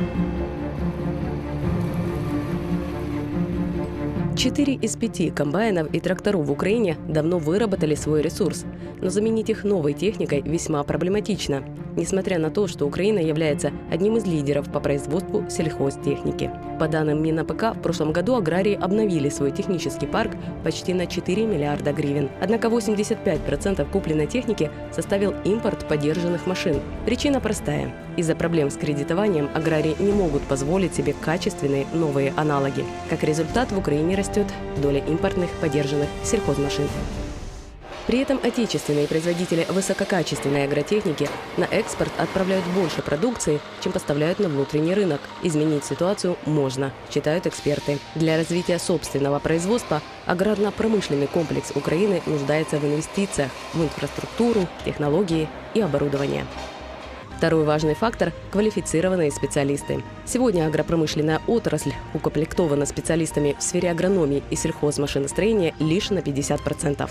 Mm-hmm. Четыре из пяти комбайнов и тракторов в Украине давно выработали свой ресурс, но заменить их новой техникой весьма проблематично, несмотря на то, что Украина является одним из лидеров по производству сельхозтехники. По данным МинАПК, в прошлом году аграрии обновили свой технический парк почти на 4 миллиарда гривен. Однако 85% купленной техники составил импорт подержанных машин. Причина простая. Из-за проблем с кредитованием аграрии не могут позволить себе качественные новые аналоги. Как результат, в Украине растет доля импортных подержанных сельхозмашин. При этом отечественные производители высококачественной агротехники на экспорт отправляют больше продукции, чем поставляют на внутренний рынок. Изменить ситуацию можно, считают эксперты. Для развития собственного производства аграрно-промышленный комплекс Украины нуждается в инвестициях в инфраструктуру, технологии и оборудование. Второй важный фактор – квалифицированные специалисты. Сегодня агропромышленная отрасль укомплектована специалистами в сфере агрономии и сельхозмашиностроения лишь на 50%.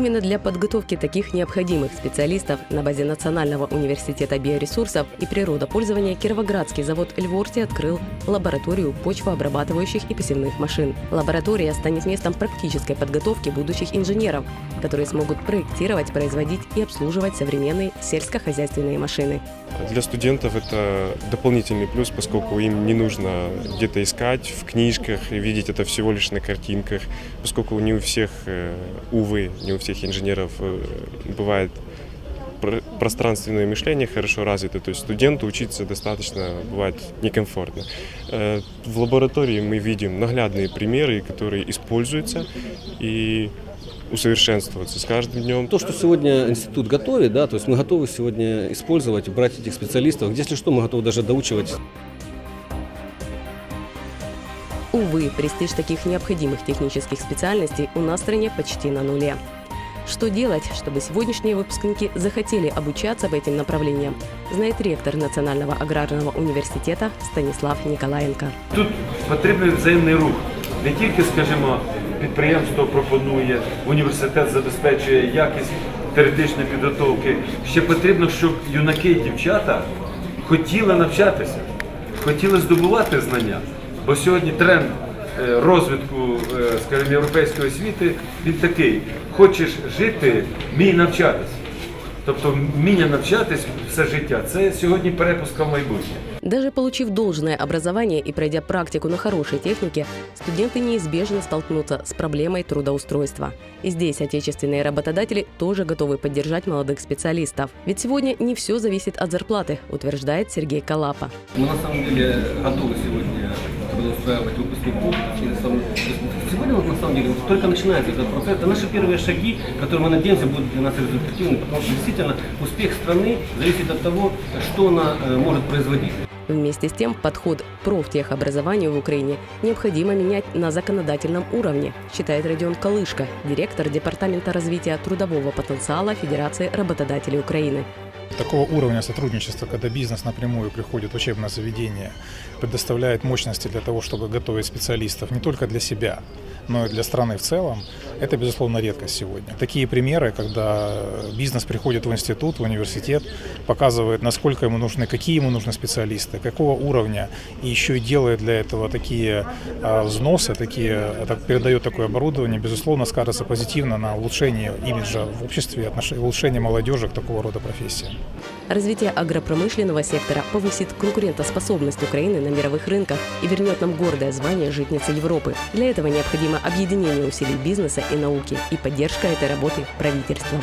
Именно для подготовки таких необходимых специалистов на базе Национального университета биоресурсов и природопользования Кировоградский завод Льворти открыл лабораторию почвообрабатывающих и посевных машин. Лаборатория станет местом практической подготовки будущих инженеров, которые смогут проектировать, производить и обслуживать современные сельскохозяйственные машины. Для студентов это дополнительный плюс, поскольку им не нужно где-то искать в книжках и видеть это всего лишь на картинках, поскольку не у всех, э, увы, не у всех инженеров э, бывает пр- пространственное мышление хорошо развито, то есть студенту учиться достаточно бывает некомфортно. Э, В лаборатории мы видим наглядные примеры, которые используются и усовершенствуются с каждым днем. То, что сегодня институт готовит, да, то есть мы готовы сегодня использовать, брать этих специалистов. Если что, мы готовы даже доучивать Увы, престиж таких необходимых технических специальностей у нас в стране почти на нуле. Что делать, чтобы сегодняшние выпускники захотели обучаться по этим направлениям, знает ректор Национального аграрного университета Станислав Николаенко. Тут потрібний взаємний рух. Не тільки, скажімо, підприємство пропонує, університет забезпечує якість теоретичної підготовки. Ще потрібно, щоб юнаки і дівчата хотіли навчатися, хотіли здобувати знання. Бо сьогодні тренд е, розвитку, е, скажімо, європейської освіти він такий: хочеш жити, вмій навчатися. Тобто вміння навчатись все життя це сьогодні перепустка в майбутнє. Даже получив должное образование и пройдя практику на хорошей технике, студенты неизбежно столкнутся с проблемой трудоустройства. И здесь отечественные работодатели тоже готовы поддержать молодых специалистов. Ведь сегодня не все зависит от зарплаты, утверждает Сергей Калапа. Мы на самом деле готовы сегодня выпускников. И на самом- Сегодня вот на самом деле вот только начинается этот процесс. Это наши первые шаги, которые мы надеемся будут для нас результативны, потому что действительно успех страны зависит от того, что она э, может производить. Вместе с тем, подход профтехобразованию в Украине необходимо менять на законодательном уровне, считает Родион Калышко, директор Департамента развития трудового потенциала Федерации работодателей Украины. Такого уровня сотрудничества, когда бизнес напрямую приходит в учебное заведение, предоставляет мощности для того, чтобы готовить специалистов не только для себя, но и для страны в целом, это, безусловно, редкость сегодня. Такие примеры, когда бизнес приходит в институт, в университет, показывает, насколько ему нужны, какие ему нужны специалисты, какого уровня, и еще и делает для этого такие а, взносы, такие, так, передает такое оборудование, безусловно, скажется позитивно на улучшение имиджа в обществе, отнош- улучшение молодежи к такого рода профессиям. Развитие агропромышленного сектора повысит конкурентоспособность Украины на мировых рынках и вернет нам гордое звание житницы Европы. Для этого необходимо объединение усилий бизнеса и науки и поддержка этой работы правительством.